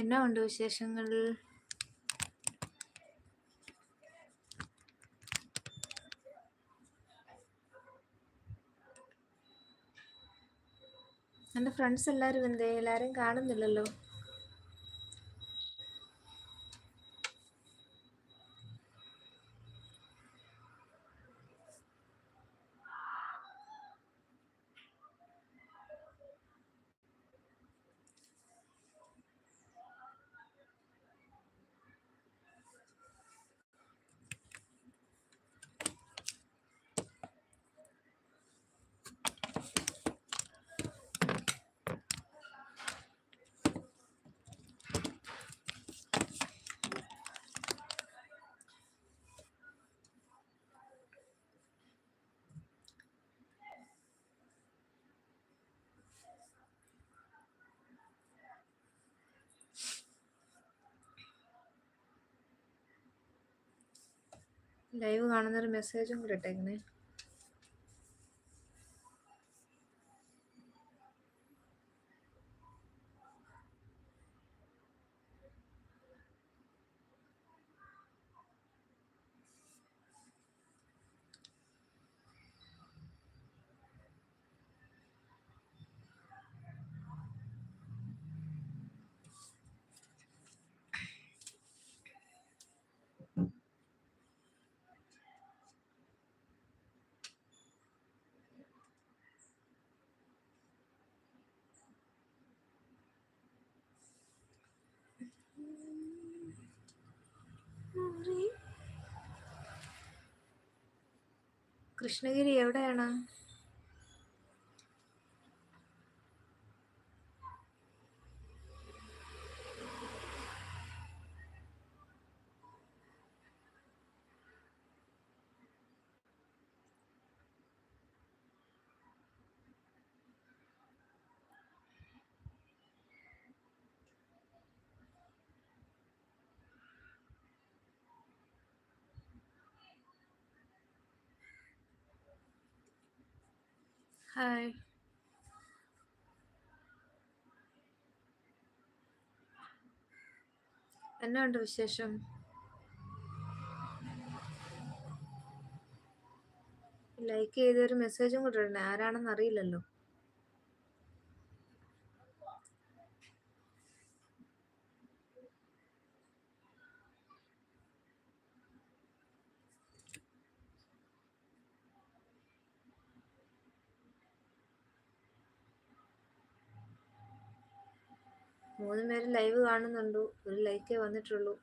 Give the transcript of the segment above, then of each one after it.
എന്നാ ഉണ്ട് വിശേഷങ്ങൾ? എന്റെ ഫ്രണ്ട്സ് എല്ലാരും എന്തേ? എല്ലാരും കാണുന്നില്ലല്ലോ? ലൈവ് കാണുന്നൊരു മെസ്സേജും കൂടെ ഇട്ടേക്കണേ കൃഷ്ണഗിരി എവിടെയാണ്? ഹായ് എന്നാ ഉണ്ട് വിശേഷം? ലൈക്ക് ചെയ്തൊരു മെസ്സേജും കൂടെ ഇടണേ. ആരാണെന്ന് അറിയില്ലല്ലോ. മൂന്ന് പേര് ലൈവ് കാണുന്നുണ്ടു. ഒരു ലൈക്കേ വന്നിട്ടുള്ളൂ.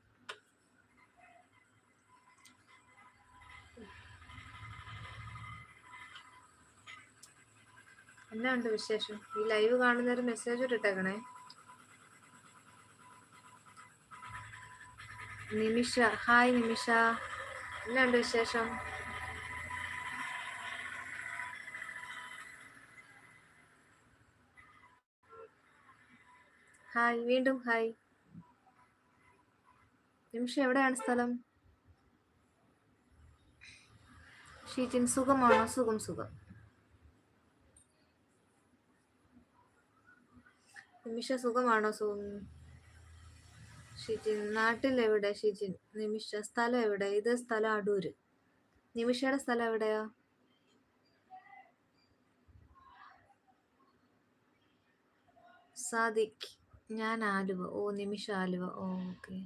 എന്നാ ഉണ്ട് വിശേഷം? ഈ ലൈവ് കാണുന്നൊരു മെസ്സേജ് ഇട്ടേക്കണേ നിമിഷ. ഹായ് നിമിഷ. എന്നാ ഉണ്ട് വിശേഷം? ഹായ് വീണ്ടും ഹായ്. നിമിഷ എവിടെയാണ് സ്ഥലം? ഷീറ്റിൻ സുഖമാണോ? സുഖം സുഖം. നിമിഷ സുഖമാണോ? സുഖം. ഷിജിൻ നാട്ടിൽ എവിടെ? ഷിജിൻ നിമിഷ സ്ഥലം എവിടെ? ഇത് സ്ഥലം അടൂര് നിമിഷയുടെ സ്ഥലം എവിടെയാ? സാദിഖ്. ഞാൻ ആലുവ. ഓ നിമിഷ ആലുവ. ഓ okay.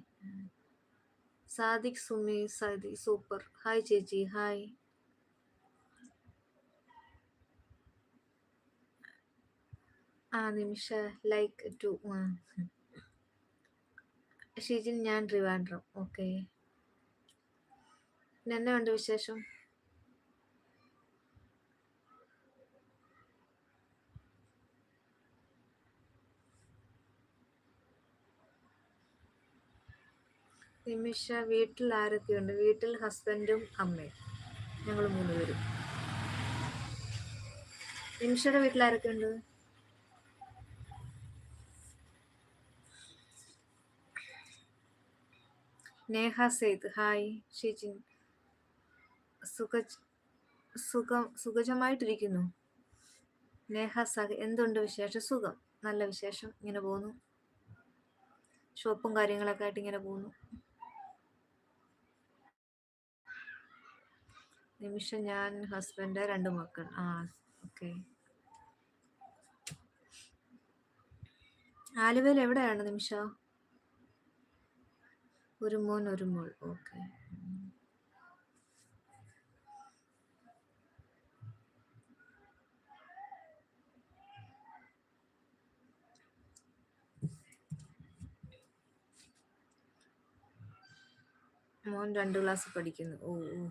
Sadiq Sumi Sadi super. Hi ചേച്ചി. ഹായ് ആ നിമിഷ. ലൈക്ക് ടു ഷിജിൻ ഞാൻ ട്രിവാൻഡ്രം. ഓക്കെ. എന്നെ ഉണ്ട് വിശേഷം? നിമിഷ വീട്ടിൽ ആരൊക്കെയുണ്ട്? വീട്ടിൽ ഹസ്ബൻഡും അമ്മയും. ഞങ്ങൾ മൂന്ന് പേരും. നിമിഷയുടെ വീട്ടിൽ ആരൊക്കെയുണ്ട്? നേഹ സെയ്ദ്. ഹായ് ഷിജിൻ. സുഖ സുഖം സുഖജമായിട്ടിരിക്കുന്നു നേഹ സഹ എന്തുണ്ട് വിശേഷം? സുഖം. നല്ല വിശേഷം. ഇങ്ങനെ പോകുന്നു. ഷോപ്പും കാര്യങ്ങളൊക്കെ ആയിട്ട് ഇങ്ങനെ പോകുന്നു. നിമിഷം ഞാൻ ഹസ്ബൻഡ് രണ്ട് മക്കൾ. ആ ഓക്കെ ആലുവയിൽ എവിടെയാണ് നിമിഷ? ഒരു മോൻ ഒരു മോൾ. ഓക്കെ മോൻ രണ്ട് ക്ലാസ് പഠിക്കുന്നു. ഓ ഓ.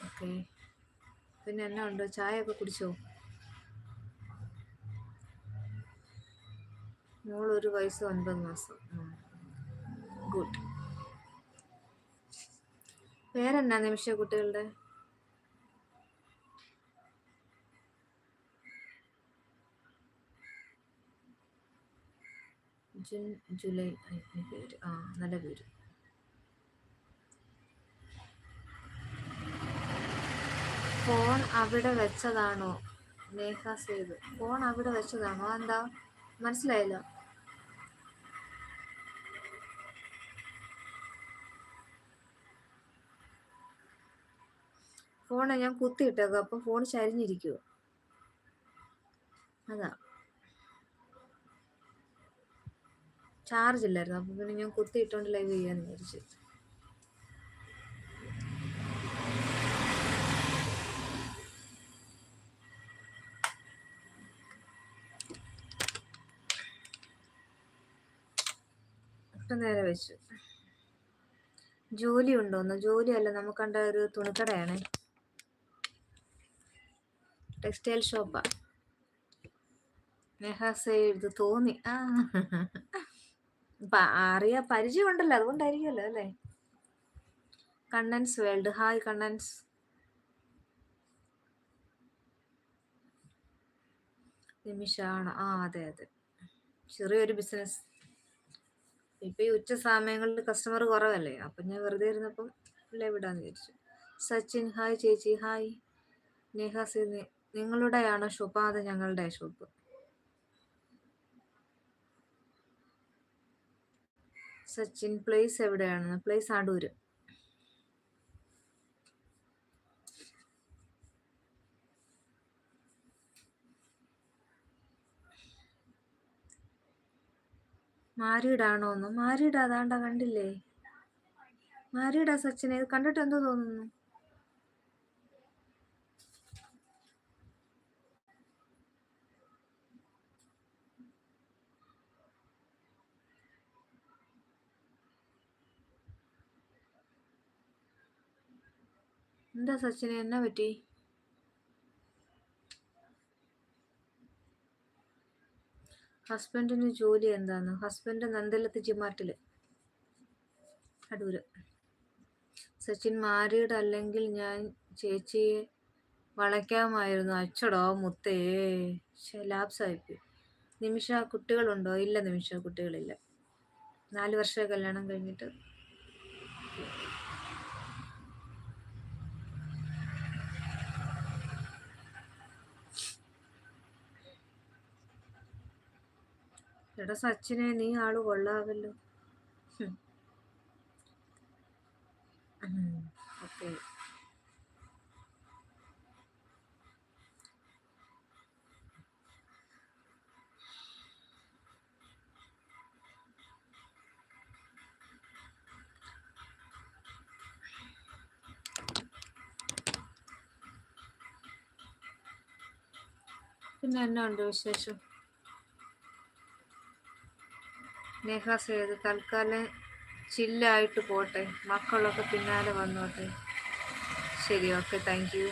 ഓക്കെ. പിന്നെ എന്നാ ഉണ്ടോ? ചായ ഒക്കെ കുടിച്ചോ? മോൾ ഒരു വയസ്സ് ഒൻപത് മാസം. ഗുഡ്. പേരെന്നാ നിമിഷ കുട്ടികളുടെ? ജൂൺ ജൂലൈ പേര്. ആ നല്ല പേര്. ഫോൺ അവിടെ വെച്ചതാണോ? നേഹ സേത് ഫോൺ അവിടെ വെച്ചതാണോ? എന്താ മനസ്സിലായില്ല. ഫോണ് ഞാൻ കുത്തിയിട്ടേക്കും. അപ്പൊ ഫോൺ ചരിഞ്ഞിരിക്കുവോ? അതാ. ചാർജ് ഇല്ലായിരുന്നു. അപ്പൊ പിന്നെ ഞാൻ കുത്തിയിട്ടോണ്ട് ലൈവ് ചെയ്യാന്ന് വിചാരിച്ചു. നേരെ വെച്ചു. ജോലി ഉണ്ടോന്ന് ജോലിയല്ല നമുക്ക് കണ്ട ഒരു തുണിക്കടയാണ്. ടെക്സ്റ്റൈൽ ഷോപ്പാ നെഹാസെഴുത് തോന്നി. ആ. അറിയാ പരിചയം ഉണ്ടല്ലോ അതുകൊണ്ടായിരിക്കുമല്ലോ അല്ലേ? കണ്ണൻസ് വേൾഡ്. ഹായ് കണ്ണൻസ്. നിമിഷാണ്? ആ അതെ അതെ. ചെറിയൊരു ബിസിനസ്. ഇപ്പൊ ഈ ഉച്ച സമയങ്ങളിൽ കസ്റ്റമർ കുറവല്ലേ? അപ്പൊ ഞാൻ വെറുതെ ഇരുന്നപ്പം പിള്ളേ ഇടാന്ന് വിചാരിച്ചു സച്ചിൻ ഹായ് ചേച്ചി ഹായ്. നേഹ സി നിങ്ങളുടെയാണോ ഷോപ്പ് അത് ഞങ്ങളുടെ ഷോപ്പ് സച്ചിൻ പ്ലേസ് എവിടെയാണ്? പ്ലേസ് അടൂര്. മാരീഡാണോന്ന്? മാരീഡ് അതാണ്ട കണ്ടില്ലേ? മാരീഡാ സച്ചിനെ ഇത് കണ്ടിട്ട് എന്തോ തോന്നുന്നു? എന്താ സച്ചിനെ എന്നാ പറ്റി? ഹസ്ബൻഡിന് ജോലി എന്താണ്? ഹസ്ബൻഡ് നന്ദലത്ത് ജിമാർട്ടിൽ അടൂര് സച്ചിൻ മാരീഡ് അല്ലെങ്കിൽ ഞാൻ ചേച്ചിയെ വളയ്ക്കാമായിരുന്നു. അച്ചടോ മുത്തേ. ലാപ്സായിപ്പോയി. നിമിഷ കുട്ടികളുണ്ടോ? ഇല്ല നിമിഷ കുട്ടികളില്ല. നാല് വർഷ കല്യാണം കഴിഞ്ഞിട്ട്. എടാ സച്ചിനെ നീ ആൾ കൊള്ളാവല്ലോ. ഓക്കെ. പിന്നെ എന്നാ ഉണ്ട് വിശേഷം? നേഹ സേത് തൽക്കാലം ചില്ലായിട്ട് പോട്ടെ. മക്കളൊക്കെ പിന്നാലെ വന്നോട്ടെ. ശരി ഓക്കെ താങ്ക് യു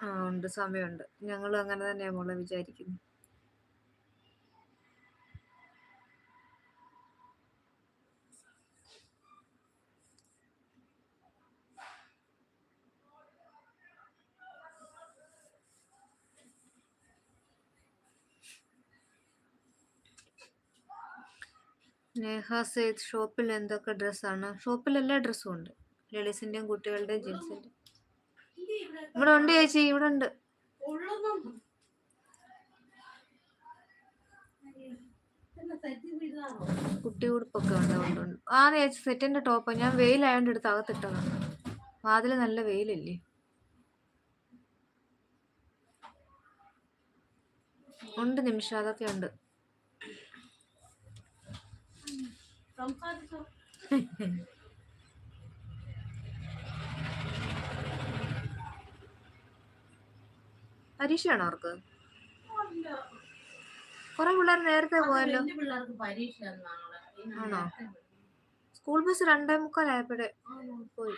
ആ ഉണ്ട് സമയമുണ്ട്. ഞങ്ങളും അങ്ങനെ തന്നെയാണ് മോളെ വിചാരിക്കുന്നത് നേഹ സെയ്ത് ഷോപ്പിൽ എന്തൊക്കെ ഡ്രസ്സാണ്? ഷോപ്പിൽ എല്ലാ ഡ്രസ്സും ഉണ്ട്. ലേഡീസിന്റെയും കുട്ടികളുടെയും ജീൻസിന്റെ ഇവിടെ ഉണ്ട് ചേച്ചി ഇവിടെ ഉണ്ട്. കുട്ടി ഉടുപ്പൊക്കെ ഉണ്ട് ഉണ്ട്. ആ ചേച്ചി സെറ്റിന്റെ ടോപ്പ്. ഞാൻ വെയിലായോണ്ട് എടുത്ത് അകത്തിട്ടതാണ് അതിൽ നല്ല വെയിലല്ലേ? ഉണ്ട് നിമിഷ അതൊക്കെ ഉണ്ട്. സംസാരിച്ചോ? പരീക്ഷയാണോ അവർക്ക്? കൊറേ പിള്ളേർ നേരത്തെ പോയല്ലോ. ആണോ? സ്കൂൾ ബസ് രണ്ടേ മുക്കാലായപ്പോഴേ? പോയി.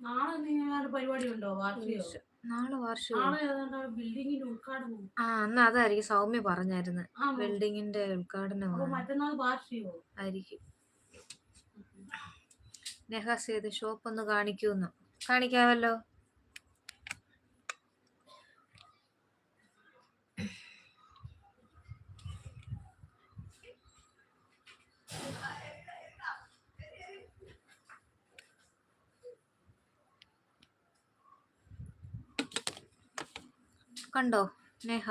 നാളെ പരിപാടി ഉണ്ടോ? വാർഷികോ നാളെ വാർഷികം. നാളെ ഏതാണ്ട് ബിൽഡിങ്ങിന്റെ ഉദ്ഘാടനം. ആ എന്നാ അതായിരിക്കും സൗമ്യ പറഞ്ഞായിരുന്നു. ആണോ? ബിൽഡിങ്ങിന്റെ ഉദ്ഘാടനം മറ്റന്നാൾ ആയിരിക്കും. നെഹാസ് ചെയ്ത് ഷോപ്പ് ഒന്ന് കാണിക്കൂന്ന് കാണിക്കാമല്ലോ. കണ്ടോ നേഹ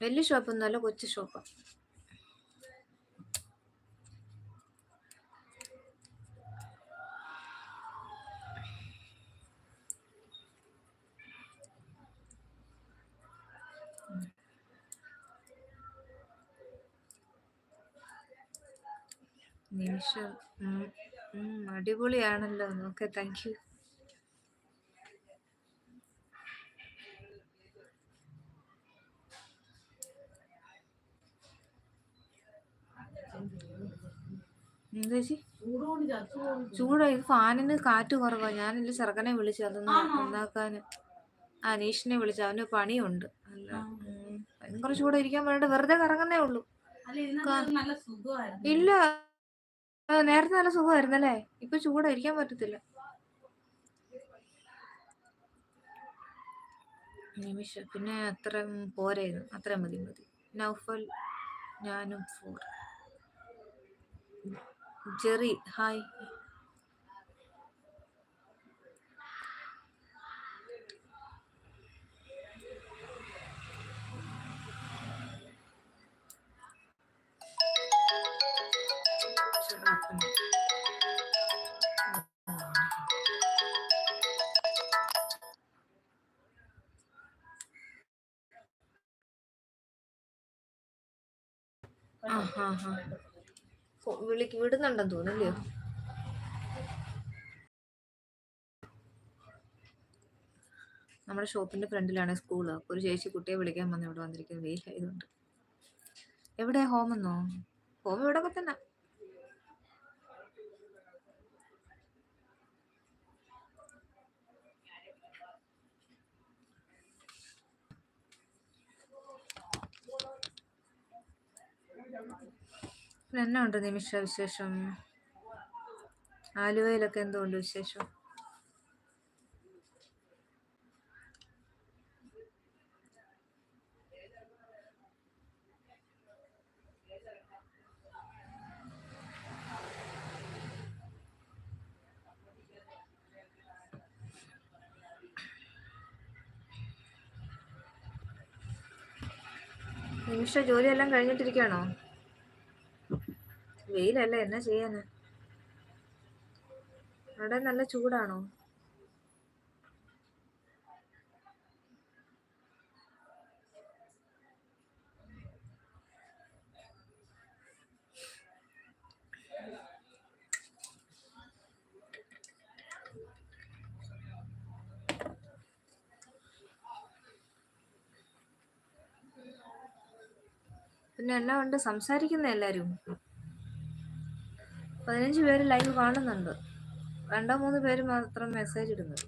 വലിയ ഷോപ്പൊന്നുമല്ല കൊച്ചു ഷോപ്പ്. നിമിഷം. അടിപൊളിയാണല്ലോ. നോക്കെ താങ്ക് യു എന്താ ചേച്ചി? ചൂട്. ഇത് ഫാനിന് കാറ്റ് കുറവാ. ഞാനില്ല ചെറുക്കനെ വിളിച്ചു അതൊന്ന്? നന്നാക്കാന് അനീഷിനെ വിളിച്ചു അവന് പണിയുണ്ട്. അല്ല ഭയങ്കര ചൂടായിരിക്കാൻ ഇരിക്കാൻ വെറുതെ കറങ്ങുന്നേ ഉള്ളൂ. ഇല്ല. നേരത്തെ നല്ല സുഖമായിരുന്നല്ലേ? ഇപ്പൊ ചൂടാ ഇരിക്കാൻ പറ്റത്തില്ല. നിമിഷ. പിന്നെ അത്ര പോരായിരുന്നു അത്രയും മതി മതി. നൗഫൽ ഞാനും ഫോർ. ജെറി ഹായ് ആ വിളിക്ക് വിടുന്നുണ്ടെന്ന് തോന്നുന്നില്ലയോ? നമ്മുടെ ഷോപ്പിന്റെ ഫ്രണ്ടിലാണ് സ്കൂൾ. അപ്പൊ ഒരു ചേച്ചി കുട്ടിയെ വിളിക്കാൻ വന്ന് ഇവിടെ വന്നിരിക്കുന്നത് വെയിലായതുകൊണ്ട്. എവിടെയാ ഹോം എന്നോ ഹോം ഇവിടെയൊക്കെ തന്നെ പിന്നെ എന്നാ ഉണ്ട് നിമിഷ വിശേഷം? ആലുവയിലൊക്കെ എന്തുകൊണ്ട് വിശേഷം? നിമിഷ ജോലിയെല്ലാം കഴിഞ്ഞിട്ടിരിക്കുകയാണോ? വെയിലല്ലേ എന്നാ ചെയ്യാന്? അവിടെ നല്ല ചൂടാണോ? പിന്നെ എന്നാ ഉണ്ട്? സംസാരിക്കുന്ന എല്ലാരും? പതിനഞ്ച് പേര് ലൈവ് കാണുന്നുണ്ട്. രണ്ടോ മൂന്ന് പേര് മാത്രം മെസ്സേജ് ഇടുന്നത്.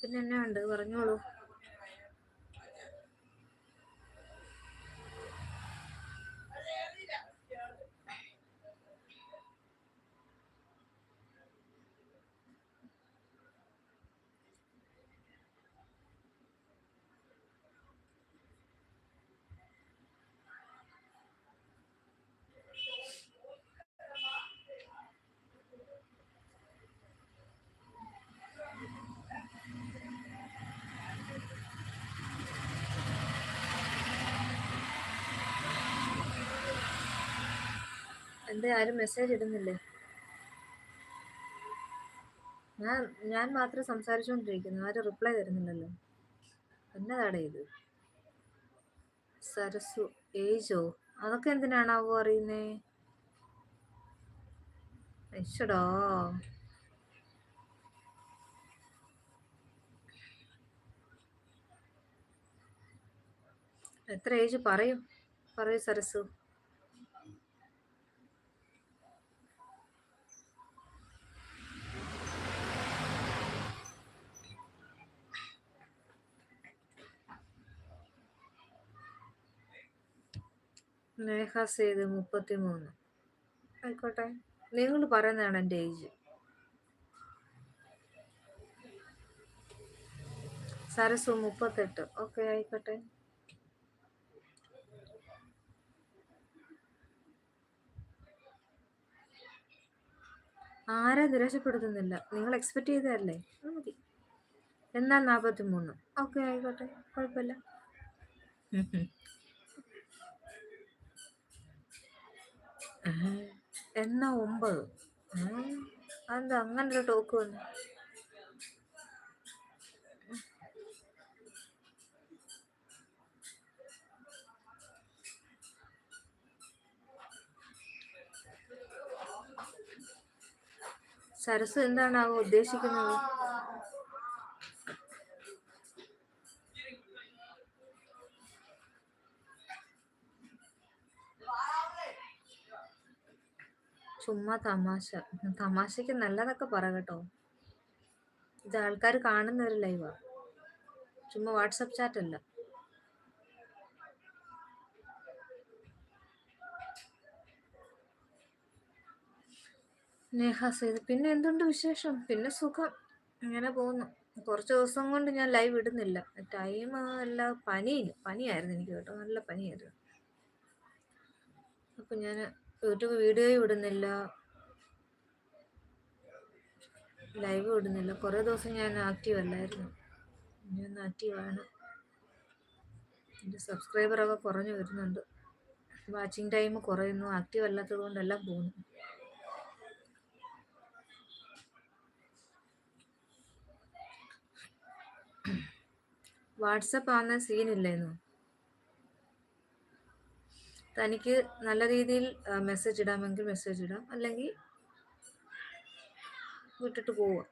പിന്നെ എന്നാ ഉണ്ട്? പറഞ്ഞോളൂ. എന്താ ആരും മെസ്സേജ് ഇടുന്നില്ലേ? ഞാൻ ഞാൻ മാത്രം സംസാരിച്ചുകൊണ്ടിരിക്കുന്നു ആരും റിപ്ലൈ തരുന്നില്ലല്ലോ. എന്നതാടേ ഇത്? സരസു ഏജോ? അതൊക്കെ എന്തിനാണാവോ അറിയുന്നേ? അയച്ചടോ എത്ര ഏജ് പറയൂ. പറയൂ സരസു. നേഹ സേത് മുപ്പത്തി മൂന്ന് ആയിക്കോട്ടെ. നിങ്ങൾ പറയുന്നതാണ് എന്റെ ഏജ്. സരസു മുപ്പത്തെട്ട്. ഓക്കെ ആയിക്കോട്ടെ. ആരെ നിരാശപ്പെടുത്തുന്നില്ല? നിങ്ങൾ എക്സ്പെക്ട് ചെയ്തതല്ലേ? മതി. എന്നാൽ നാൽപ്പത്തി മൂന്ന് ഓക്കെ ആയിക്കോട്ടെ. കുഴപ്പമില്ല. എന്നാ ഒമ്പത്? അതെന്താ അങ്ങനെ ഒരു ടോക്ക് വന്നു? സരസ് എന്താണാവോ ഉദ്ദേശിക്കുന്നത്? ചുമ്മാ തമാശ. തമാശക്ക് നല്ലതൊക്കെ പറ കേട്ടോ. ഇത് ആൾക്കാർ കാണുന്ന ഒരു ലൈവാ ചുമ്മാ വാട്സപ്പ് ചാറ്റ് അല്ല. നേഹ പിന്നെ എന്തുണ്ട് വിശേഷം? പിന്നെ സുഖം. ഇങ്ങനെ പോകുന്നു. കുറച്ച് ദിവസം കൊണ്ട് ഞാൻ ലൈവ് ഇടുന്നില്ല. ടൈം അല്ല പനി പനിയായിരുന്നു എനിക്ക് കേട്ടോ. നല്ല പനിയായിരുന്നു. അപ്പം ഞാൻ യൂട്യൂബ് വീഡിയോ ഇടുന്നില്ല. ലൈവ് ഇടുന്നില്ല. കുറേ ദിവസം ഞാൻ ആക്റ്റീവ് അല്ലായിരുന്നു. ഞാൻ ആക്റ്റീവാണ് എന്റെ സബ്സ്ക്രൈബറൊക്കെ കുറഞ്ഞു വരുന്നുണ്ട്. വാച്ചിങ് ടൈം കുറയുന്നു. ആക്റ്റീവ് അല്ലാത്തത് കൊണ്ടെല്ലാം പോകുന്നു. വാട്സപ്പ് ആകുന്ന സീനില്ലായിരുന്നു തനിക്ക് നല്ല രീതിയിൽ മെസ്സേജ് ഇടാമെങ്കിൽ മെസ്സേജ് ഇടാം. അല്ലെങ്കിൽ വിട്ടിട്ട് പോവുക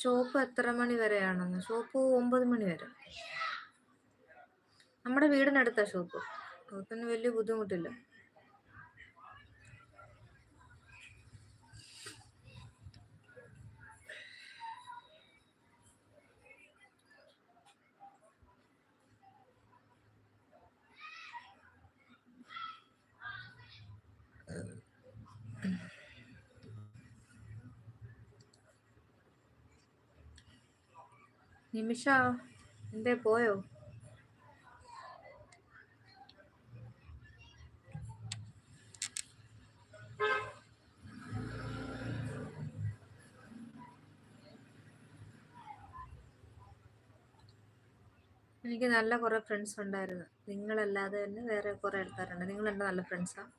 ഷോപ്പ് എത്ര മണി വരെയാണെന്ന്? ഷോപ്പ് ഒമ്പത് മണി വരെ. നമ്മുടെ വീടിനടുത്താ ഷോപ്പ്. അതൊന്നും വലിയ ബുദ്ധിമുട്ടില്ല. നിമിഷ എന്തേ പോയോ? എനിക്ക് നല്ല കുറേ ഫ്രണ്ട്സ് ഉണ്ടായിരുന്നു. നിങ്ങളല്ലാതെ തന്നെ വേറെ കുറേ ആൾക്കാരുണ്ട്. നിങ്ങൾ എന്റെ നല്ല ഫ്രണ്ട്സാണ്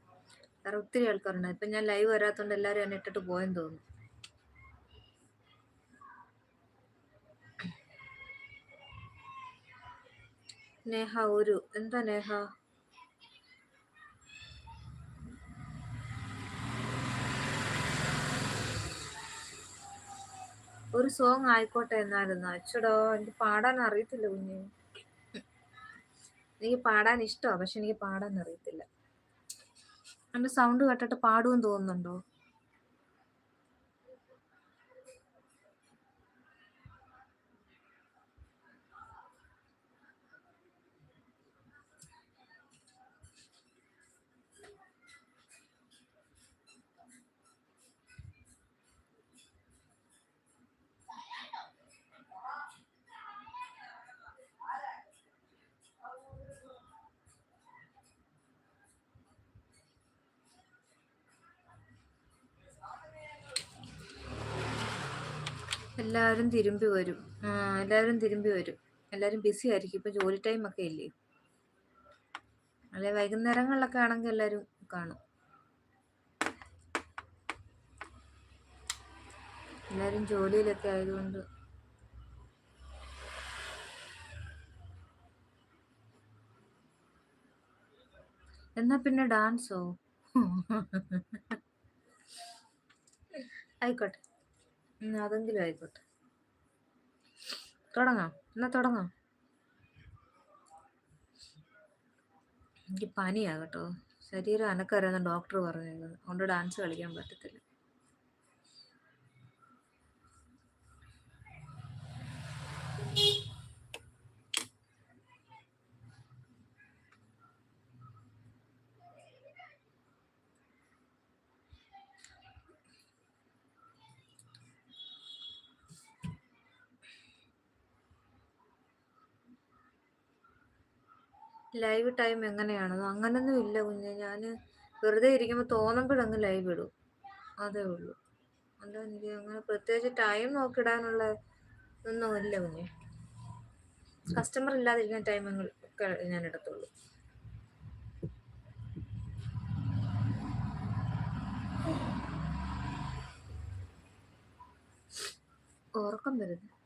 വേറെ ഒത്തിരി ആൾക്കാരുണ്ട്. ഇപ്പം ഞാൻ ലൈവ് വരാത്തതുകൊണ്ട് എല്ലാവരും എന്നെ ഇട്ടിട്ട് പോയെന്ന് തോന്നുന്നു. നേഹ ഒരു എന്താ നേഹ ഒരു സോങ് ആയിക്കോട്ടെ എന്നായിരുന്നു. അച്ചടോ എനിക്ക് പാടാൻ അറിയത്തില്ല കുഞ്ഞു. എനിക്ക് പാടാൻ ഇഷ്ടമാണ് പക്ഷെ എനിക്ക് പാടാൻ അറിയത്തില്ല. എന്റെ സൗണ്ട് കേട്ടിട്ട് പാടുമെന്ന് തോന്നുന്നുണ്ടോ? എല്ലാവരും തിരുമ്പി വരും. എല്ലാവരും തിരുമ്പി വരും. എല്ലാവരും ബിസി ആയിരിക്കും. ഇപ്പം ജോലി ടൈം ഒക്കെ ഇല്ലേ? അല്ലെ വൈകുന്നേരങ്ങളിലൊക്കെ ആണെങ്കിൽ എല്ലാവരും കാണും. എല്ലാവരും ജോലിയിലൊക്കെ ആയതുകൊണ്ട്. എന്നാ പിന്നെ ഡാൻസോ ആയിക്കോട്ടെ. അതെങ്കിലും ആയിക്കോട്ടെ. തുടങ്ങാം. എന്നാ തുടങ്ങാം. എനിക്ക് പനിയാ കേട്ടോ. ശരീരം അനക്കറിയാന്ന് ഡോക്ടർ പറഞ്ഞത് അതുകൊണ്ട് ഡാൻസ് കളിക്കാൻ പറ്റത്തില്ല. ലൈവ് ടൈം എങ്ങനെയാണ്? അങ്ങനൊന്നും ഇല്ല കുഞ്ഞെ. ഞാൻ വെറുതെ ഇരിക്കുമ്പോൾ തോന്നുമ്പോഴങ്ങ് ലൈവ് ഇടും. അതേ ഉള്ളൂ. അല്ല എനിക്ക് അങ്ങനെ പ്രത്യേകിച്ച് ടൈം നോക്കിടാനുള്ള ഒന്നും ഇല്ല കുഞ്ഞെ. കസ്റ്റമർ ഇല്ലാതിരിക്കുന്ന ടൈമുകൾ ഞാൻ എടുത്തുള്ളൂ. ഉറക്കം വരുന്നു.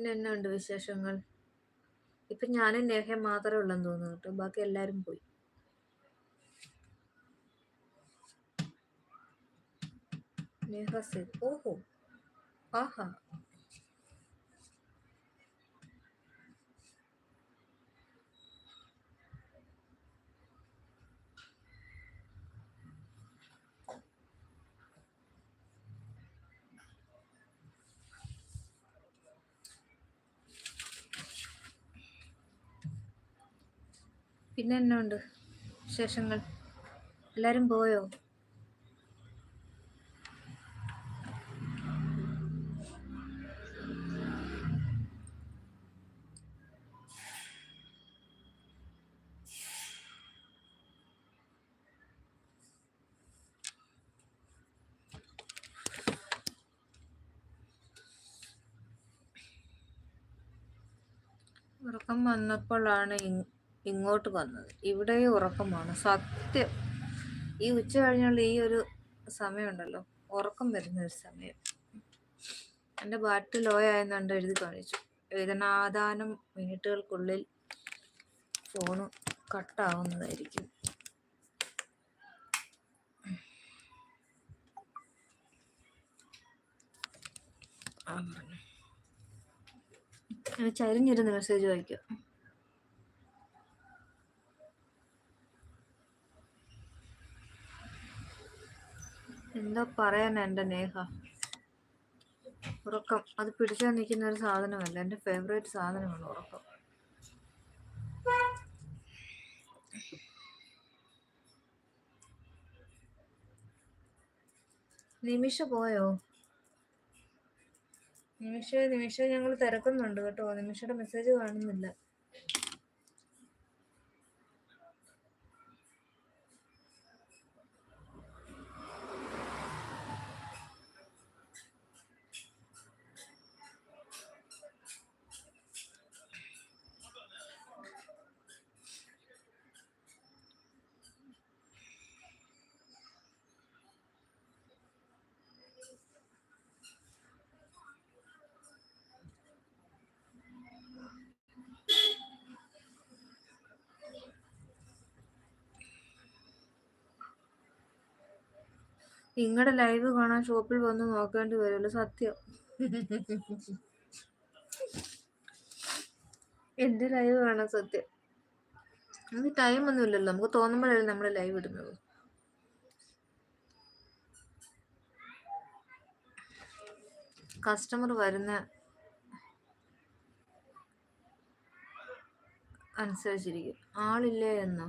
പിന്നെ എന്നാ ഉണ്ട് വിശേഷങ്ങൾ? ഇപ്പം ഞാനും നേഹയും മാത്രമേ ഉള്ളെന്ന് തോന്നുന്നു കേട്ടോ. ബാക്കി എല്ലാരും പോയി. നേഹ സേത് ഓഹോ. ആഹാ. പിന്നെ എന്നാ ഉണ്ട് വിശേഷങ്ങൾ? എല്ലാവരും പോയോ? ഉറക്കം വന്നപ്പോഴാണ് ഇങ്ങോട്ട് വന്നത്. ഇവിടെയും ഉറക്കമാണ്. സത്യം. ഈ ഉച്ച കഴിഞ്ഞുള്ള ഈ ഒരു സമയമുണ്ടല്ലോ. ഉറക്കം വരുന്ന ഒരു സമയം. എന്റെ ബാറ്റ് ലോ ആയെന്നുണ്ട് എഴുതി കാണിച്ചു. വേദനാദാനം മിനിറ്റുകൾക്കുള്ളിൽ ഫോണ് കട്ടാവുന്നതായിരിക്കും. ചരിഞ്ഞിരുന്ന് മെസ്സേജ് വായിക്കാം. എന്തോ പറയാൻ എന്റെ നേഹ. ഉറക്കം. അത് പിടിച്ചാൽ നിൽക്കുന്ന ഒരു സാധനമല്ല. എന്റെ ഫേവറേറ്റ് സാധനമാണ് ഉറക്കം. നിമിഷ പോയോ? നിമിഷ നിമിഷ ഞങ്ങൾ തിരക്കുന്നുണ്ട് കേട്ടോ. നിമിഷയുടെ മെസ്സേജ് കാണുന്നില്ല. നിങ്ങളുടെ ലൈവ് കാണാൻ ഷോപ്പിൽ വന്ന് നോക്കേണ്ടി വരുമല്ലോ സത്യം. എന്റെ ലൈവ് കാണാൻ സത്യം. നമുക്ക് ടൈം ഒന്നും ഇല്ലല്ലോ നമുക്ക് തോന്നുമ്പോഴല്ലേ നമ്മൾ ലൈവ് ഇടുന്നത്. കസ്റ്റമർ വരുന്ന അനുസരിച്ചിരിക്കും. ആളില്ലേ എന്നോ.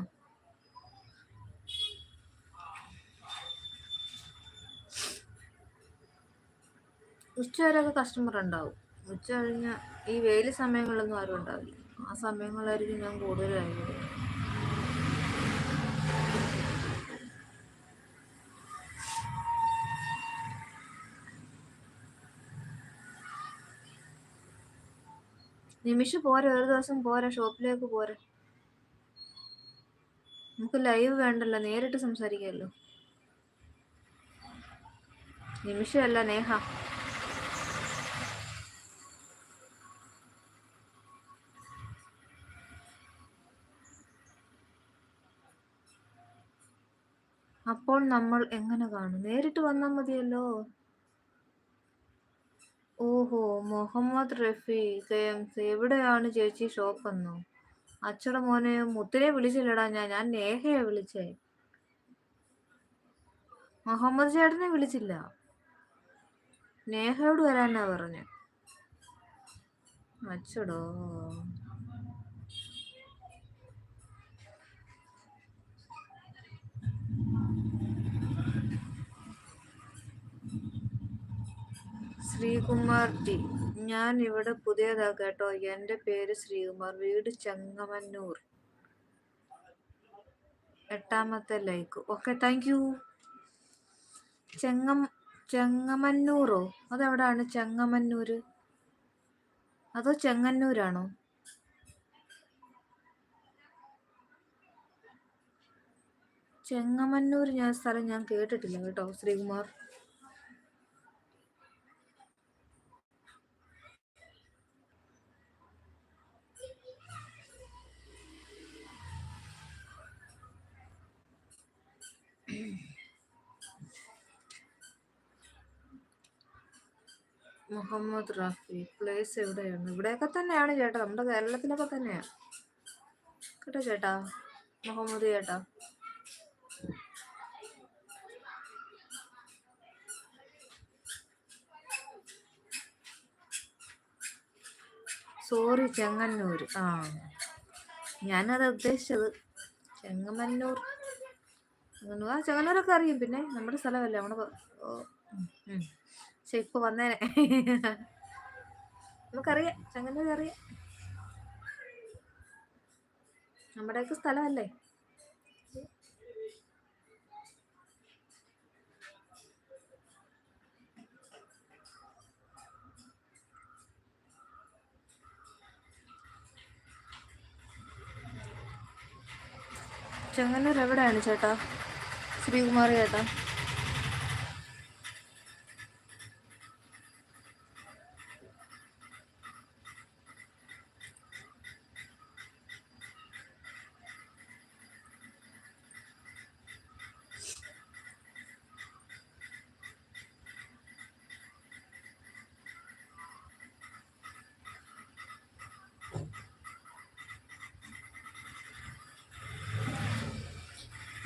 ഉച്ച വരെയൊക്കെ കസ്റ്റമർ ഉണ്ടാവും. ഉച്ച കഴിഞ്ഞ ഈ വെയിൽ സമയങ്ങളിലൊന്നും ആരും ഉണ്ടാവില്ല. ആ സമയങ്ങളായിരിക്കും ഞാൻ കൂടുതലായിരുന്നു നിമിഷ പോരെ ഒരു ദിവസം പോരെ ഷോപ്പിലേക്ക് പോരെ. നമുക്ക് ലൈവ് വേണ്ടല്ലോ നേരിട്ട് സംസാരിക്കാമല്ലോ. നിമിഷമല്ല നേഹ. നമ്മൾ എങ്ങനെ കാണും? നേരിട്ട് വന്നാൽ മതിയല്ലോ. ഓഹോ മുഹമ്മദ് റഫി കെഎംസ് എവിടെയാണ് ചേച്ചി ഷോപ്പ് എന്നോ? അച്ചട മോനെ മുത്തിനെ വിളിച്ചില്ലടാ ഞാൻ ഞാൻ നേഹയെ വിളിച്ചേ. മുഹമ്മദ് ചേട്ടനെ വിളിച്ചില്ല. നേഹയോട് വരാനാ പറഞ്ഞു. അച്ചടോ. ശ്രീകുമാർ ടി ഞാൻ ഇവിടെ പുതിയതാ കേട്ടോ. എന്റെ പേര് ശ്രീകുമാർ. വീട് ചെങ്ങമന്നൂർ. എട്ടാമത്തെ ലൈക്ക്. ഓക്കെ താങ്ക് യു ചെങ്ങം ചെങ്ങമന്നൂറോ? അതെവിടാണ് ചെങ്ങമന്നൂര്? അതോ ചെങ്ങന്നൂരാണോ? ചെങ്ങമന്നൂർ ഞാൻ സ്ഥലം ഞാൻ കേട്ടിട്ടില്ല കേട്ടോ ശ്രീകുമാർ. മുഹമ്മദ് റാഫി. പ്ലേസ് എവിടെയാണ്? ഇവിടെയൊക്കെ തന്നെയാണ് ചേട്ടാ. നമ്മുടെ കേരളത്തിലൊക്കെ തന്നെയാണ് കേട്ടോ ചേട്ടാ. മുഹമ്മദ് ചേട്ടാ. സോറി ചെങ്ങന്നൂർ ആ. ഞാനത് ഉദ്ദേശിച്ചത്. ചെങ്ങമന്നൂർ ആ ചെങ്ങന്നൂരൊക്കെ അറിയും. പിന്നെ നമ്മുടെ സ്ഥലമല്ലേ? നമ്മുടെ. പക്ഷെ വന്നേനെ നമുക്കറിയാം ചങ്ങനെ അറിയാം നമ്മുടെയൊക്കെ സ്ഥലമല്ലേ? ചെങ്ങന്നൂർ എവിടെയാണ് ചേട്ടാ? ശ്രീകുമാർ ചേട്ടാ.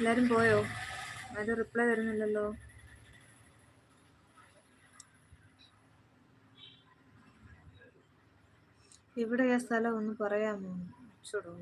എല്ലാരും പോയോ? ആരും റിപ്ലൈ തരുന്നില്ലല്ലോ. എവിടെയാ സ്ഥലം ഒന്ന് പറയാമോ? ചുടോ